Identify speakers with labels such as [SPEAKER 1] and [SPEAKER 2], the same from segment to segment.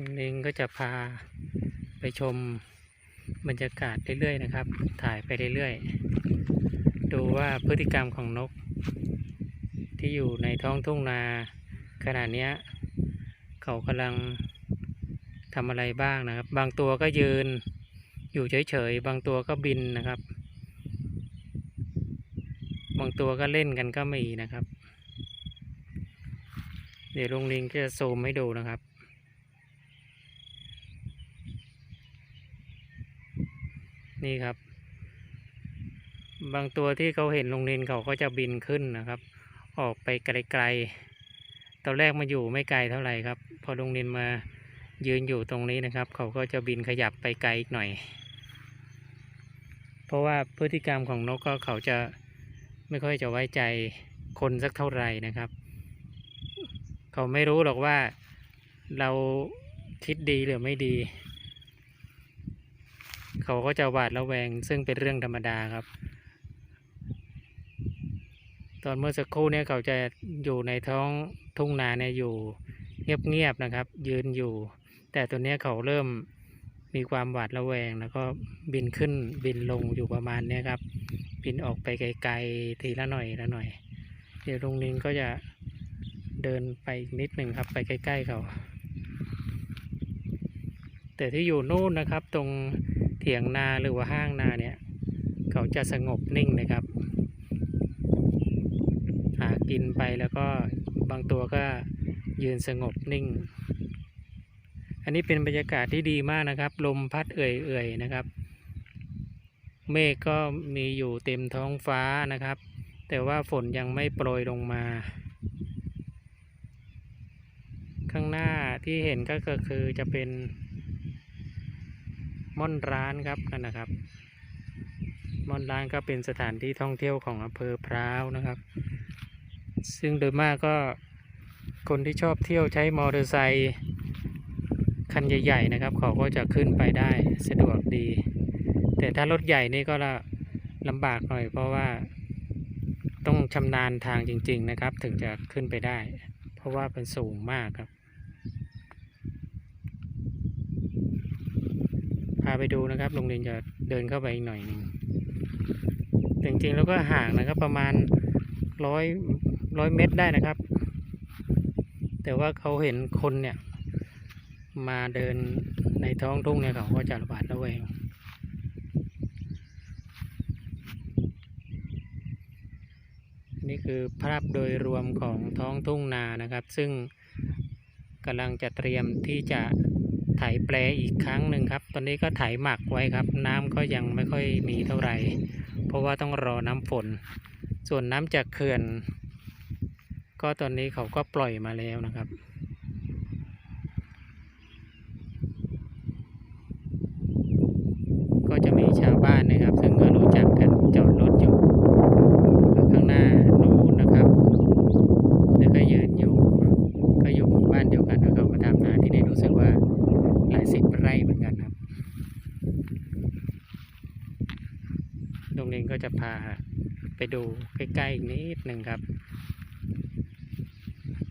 [SPEAKER 1] ลุงเองก็จะพาไปชมบรรยากาศเรื่อยๆนะครับ ถ่ายไปเรื่อยๆ ดูว่าพฤติกรรมของนก ที่อยู่ในท้องทุ่งนาขณะเนี้เขากำลังทำอะไรบ้างนะครับ บางตัวก็ยืนอยู่เฉยๆ บางตัวก็บินนะครับ บางตัวก็เล่นกันก็มีนะครับ เดี๋ยวลุงลิงจะซูมให้ดูนะครับ นี่ครับ บางตัวที่เขาเห็นลงลินเขาก็จะบินขึ้นนะครับ ออกไปไกลๆตอนแรกมาอยู่ไม่ไกลเท่าไหร่ครับ พอลงลินมายืนอยู่ตรงนี้นะครับ เขาก็จะบินขยับไปไกลอีกหน่อย เพราะว่าพฤติกรรมของนกก็เขาจะไม่ค่อยจะไว้ใจคนสักเท่าไหร่นะครับ เขาไม่รู้หรอกว่าเราคิดดีหรือไม่ดี เขาก็จะหวาดระแวง ซึ่งเป็นเรื่องธรรมดาครับ ตอนเมื่อสักครู่เนี่ยเขาจะอยู่ในท้องทุ่งนาเนี่ยอยู่เงียบๆนะครับ ยืนอยู่ แต่ตัวเนี้ยเขาเริ่มมีความหวาดระแวงแล้วก็บินขึ้นบินลงอยู่ประมาณเนี้ยครับ บินออกไปไกลๆทีละหน่อยละหน่อย เดี๋ยวลุงนิงก็จะเดินไปนิดหนึ่งครับไปใกล้ ๆเขา แต่ที่อยู่นู่นนะครับ ตรง ถียงนาหรือว่าห้างนาเนี่ย เขาจะสงบนิ่งนะครับ หากินไปแล้วก็บางตัวก็ยืนสงบนิ่ง อันนี้เป็นบรรยากาศที่ดีมากนะครับ ลมพัดเอื่อยๆนะครับ เมฆก็มีอยู่เต็มท้องฟ้านะครับ แต่ว่าฝนยังไม่โปรยลงมา ข้างหน้าที่เห็นก็คือจะเป็น ม่อนร้านครับนั่นนะครับ ม่อนร้านก็เป็นสถานที่ท่องเที่ยวของอำเภอพร้าวนะครับ ซึ่งโดยมากก็คนที่ชอบเที่ยวใช้มอเตอร์ไซค์คันใหญ่ๆนะครับ เขาก็จะขึ้นไปได้สะดวกดี แต่ถ้ารถใหญ่นี่ก็ละลำบากหน่อย เพราะว่าต้องชำนาญทางจริง ๆนะครับ ถึงจะขึ้นไปได้ เพราะว่าเป็นสูงมากครับาไปดูนะครับ โรงเรียนจะเดินเข้าไปอีกหน่อยหนึ่งจริงๆแล้วก็ห่างนะครับ ประมาณร้อยร้อยเมตรได้นะครับ แต่ว่าเขาเห็นคนเนี่ย มาเดินในท้องทุ่งเนี่ยเขาก็จะระบาดระแวงนี่คือภาพโดยรวมของท้องทุ่งนานะครับ ซึ่งกำลังจะเตรียมที่จะ ไถแปลอีกครั้งหนึ่งครับ ตอนนี้ก็ไถหมักไว้ครับ น้ำก็ยังไม่ค่อยมีเท่าไหร่ เพราะว่าต้องรอน้ำฝน ส่วนน้ำจากเขื่อน ก็ตอนนี้เขาก็ปล่อยมาแล้วนะครับ ก็จะมีชาวบ้านนะครับ ซึ่งก็รู้จักกันจอดรถอยู่ข้างหน้านู้นนะครับ แล้วก็ยืนอยู่ ก็อยู่หมู่บ้านเดียวกันนะครับมาทำนาที่นี่รู้สึกว่าหลายสิบไร่เหมือนกันครับโรงเรียน ก็จะพาไปดูใกล้ ๆ อีกนิดหนึ่งครับ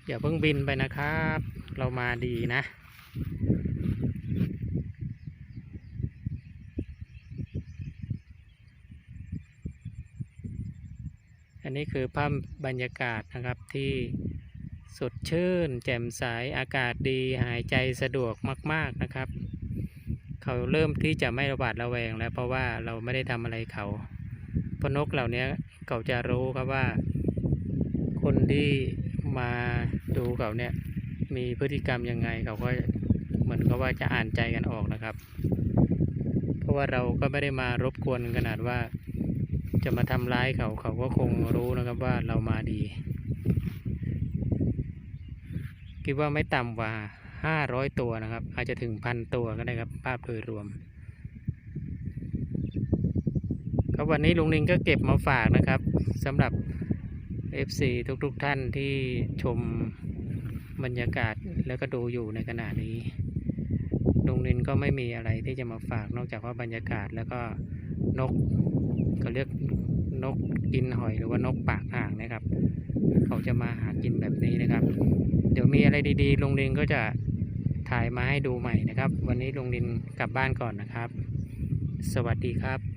[SPEAKER 1] อย่าเพิ่งบินไปนะครับ เรามาดีนะอันนี้คือภาพบรรยากาศนะครับที่สดชื่น แจ่มใสอากาศดีหายใจสะดวกมาก ๆนะครับ เขาเริ่มที่จะไม่ระบาดระแวงแล้วเพราะว่าเราไม่ได้ทำอะไรเขา พนกเหล่านี้เขาจะรู้ครับว่า คนที่มาดูเขาเนี่ย มีพฤติกรรมยังไงเขาก็เหมือนกับว่าจะอ่านใจกันออกนะครับ เพราะว่าเราก็ไม่ได้มารบกวนขนาดว่า จะมาทำร้ายเขาเขาก็คงรู้นะครับว่าเรามาดี คิดว่าไม่ต่ำกว่าห้าร้อยตัวนะครับ อาจจะถึงพันตัวก็ได้ครับภาพโดยรวม ครับวันนี้ลุงนิงก็เก็บมาฝากนะครับสำหรับ FC ทุกๆทท่านที่ชมบรรยากาศแล้วก็ดูอยู่ในขณะนี้ลุงนินก็ไม่มีอะไรที่จะมาฝากนอกจากว่าบรรยากาศแล้วก็นกเขาเรียกนกกินหอยหรือว่านกปากห่างนะครับ เขาจะมาหากินแบบนี้นะครับ เดี๋ยวมีอะไรดีๆโรงเรียนก็จะถ่ายมาให้ดูใหม่นะครับ วันนี้ลุงดินกลับบ้านก่อนนะครับ สวัสดีครับ